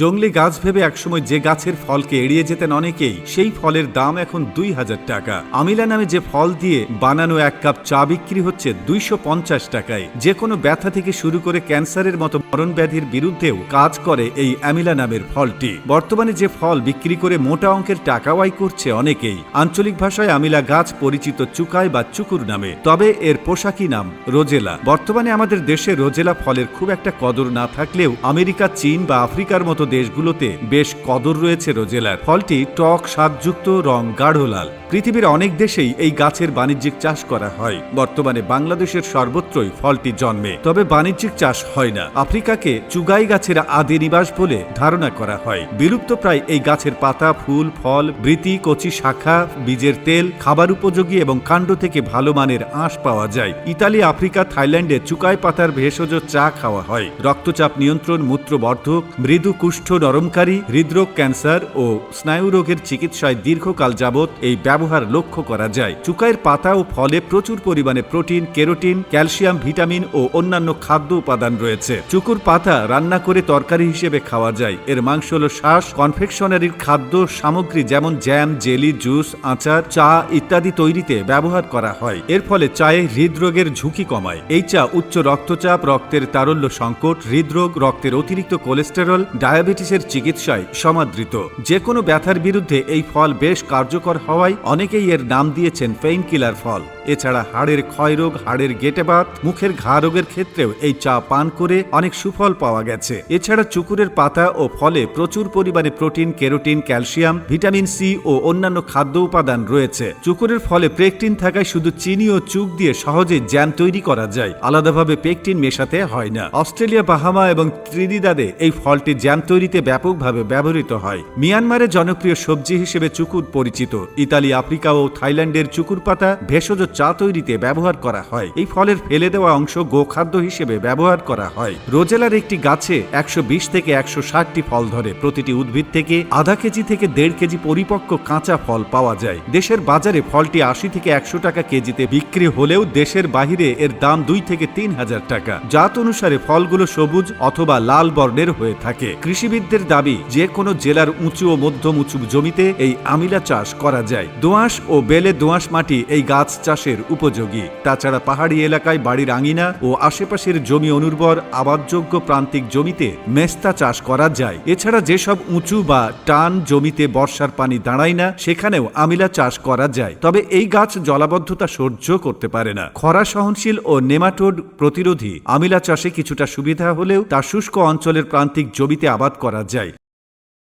জঙ্গলি গাছ ভেবে একসময় যে গাছের ফলকে এড়িয়ে যেতেন অনেকেই, সেই ফলের দাম এখন দুই হাজার টাকা। আমিলা নামে যে ফল দিয়ে বানানো এক কাপ চা বিক্রি হচ্ছে দুইশো পঞ্চাশ টাকায়। যে কোনো ব্যথা থেকে শুরু করে ক্যান্সারের মতো মরণ ব্যাধির বিরুদ্ধেও কাজ করে এই অ্যামিলা নামের ফলটি। বর্তমানে যে ফল বিক্রি করে মোটা অঙ্কের টাকা আয় করছে অনেকেই, আঞ্চলিক ভাষায় আমিলা গাছ পরিচিত চুকায় বা চুকুর নামে। তবে এর পোশাকি নাম রোজেলা। বর্তমানে আমাদের দেশে রোজেলা ফলের খুব একটা কদর না থাকলেও আমেরিকা, চীন বা আফ্রিকার মতো দেশগুলোতে বেশ কদর রয়েছে রোজেলার। ফলটি টক, স্বাদযুক্ত, রং গাঢ় লাল পৃথিবীর অনেক দেশেই এই গাছের বাণিজ্যিক চাষ করা হয়। বর্তমানে বাংলাদেশের সর্বত্রই ফলটি জন্মে। তবে বাণিজ্যিক চাষ হয় না। আফ্রিকাকে চুগাই গাছের আদি নিবাস বলে ধারণা করা হয়। বিলুপ্ত প্রায় এই গাছের পাতা, ফুল, ফল, বৃতি, কচি শাখা, বীজের তেল, খাবার উপযোগী এবং কাণ্ড থেকে ভালো মানের আঁশ পাওয়া যায়। ইতালি, আফ্রিকা, থাইল্যান্ডে চুকাই পাতার ভেষজ চা খাওয়া হয়। রক্তচাপ নিয়ন্ত্রণ, মূত্রবর্ধক, মৃদু কুষ্ঠ নরমকারী, হৃদরোগ, ক্যান্সার ও স্নায়ু রোগের চিকিৎসায় দীর্ঘকাল যাবৎ এই ব্যবহার লক্ষ্য করা যায়। চুকাইয়ের পাতা ও ফলে প্রচুর পরিমাণে প্রোটিন, কেরোটিন, ক্যালসিয়াম, ভিটামিন ও অন্যান্য খাদ্য উপাদান রয়েছে। চুকুর পাতা রান্না করে তরকারি হিসেবে খাওয়া যায়। এর মাংস হল শ্বাস কনফেকশনারির খাদ্য, সামগ্রী যেমন জ্যাম, জেলি, জুস, আচার, চা ইত্যাদি তৈরিতে ব্যবহার করা হয়। এর ফলে চায়ে হৃদরোগের ঝুঁকি কমায়। এই চা উচ্চ রক্তচাপ, রক্তের তারল্য সংকট, হৃদরোগ, রক্তের অতিরিক্ত কোলেস্টেরল ডায়াবেটিসের চিকিৎসায় সমাদৃত। যে কোনো ব্যথার বিরুদ্ধে এই ফল বেশ কার্যকর হওয়ায় অনেকেই এর নাম দিয়েছেন পেইন কিলার ফল। এছাড়া হাড়ের ক্ষয়রোগ, হাড়ের গেটেবাত, মুখের ঘা রোগের ক্ষেত্রেও এই চা পান করে অনেক সুফল পাওয়া গেছে। এছাড়া চুকুরের পাতা ও ফলে প্রচুর পরিমাণে protein, carotene, calcium, vitamin C ও অন্যান্য খাদ্য উপাদান রয়েছে। চুকুরের ফলে পেকটিন থাকায় শুধু চিনি ও চুক দিয়ে সহজে জ্যাম তৈরি করা যায়। আলাদাভাবে পেকটিন মেশাতে হয় না। অস্ট্রেলিয়া, বাহামা এবং ত্রিনিদাদে এই ফলটি জ্যাম তৈরিতে ব্যাপকভাবে ব্যবহৃত হয়। মিয়ানমারে জনপ্রিয় সবজি হিসেবে চুকুর পরিচিত। ইতালি, আফ্রিকা ও থাইল্যান্ডের চুকুর পাতা ভেষজ চা তৈরিতে ব্যবহার করা হয়। এই ফলের ফেলে দেওয়া অংশ গোখাদ্য হিসেবে ব্যবহার করা হয়। রোজেলার একটি গাছে একশো বিশ থেকে একশো ষাটটি ফল ধরে। প্রতিটি উদ্ভিদ থেকে আধা কেজি থেকে দেড় কেজি পরিপক্ক কাঁচা ফল পাওয়া যায়। দেশের বাজারে ফলটি আশি থেকে একশো টাকা কেজিতে বিক্রি হলেও দেশের বাহিরে এর দাম দুই থেকে তিন হাজার টাকা। জাত অনুসারে ফলগুলো সবুজ অথবা লাল বর্ণের হয়ে থাকে। কৃষিবিদদের দাবি যে কোনো জেলার উঁচু ও মধ্যম উঁচু জমিতে এই আমিলা চাষ করা যায়। দোঁয়াশ ও বেলে দোঁয়াশ মাটি এই গাছ চাষের উপযোগী। তাছাড়া পাহাড়ি এলাকায় বাড়ির আঙিনা ও আশেপাশের জমি অনুর্বর, আবাদযোগ্য প্রান্তিক জমিতে মেস্তা চাষ করা যায়। এছাড়া যেসব উঁচু বা টান জমিতে বর্ষার পানি দাঁড়ায় না, সেখানেও আমিলা চাষ করা যায়। তবে এই গাছ জলাবদ্ধতা সহ্য করতে পারে না। খরা সহনশীল ও নেমাটোড প্রতিরোধী আমিলা চাষে কিছুটা সুবিধা হলেও তা শুষ্ক অঞ্চলের প্রান্তিক জমিতে আবাদ করা যায়।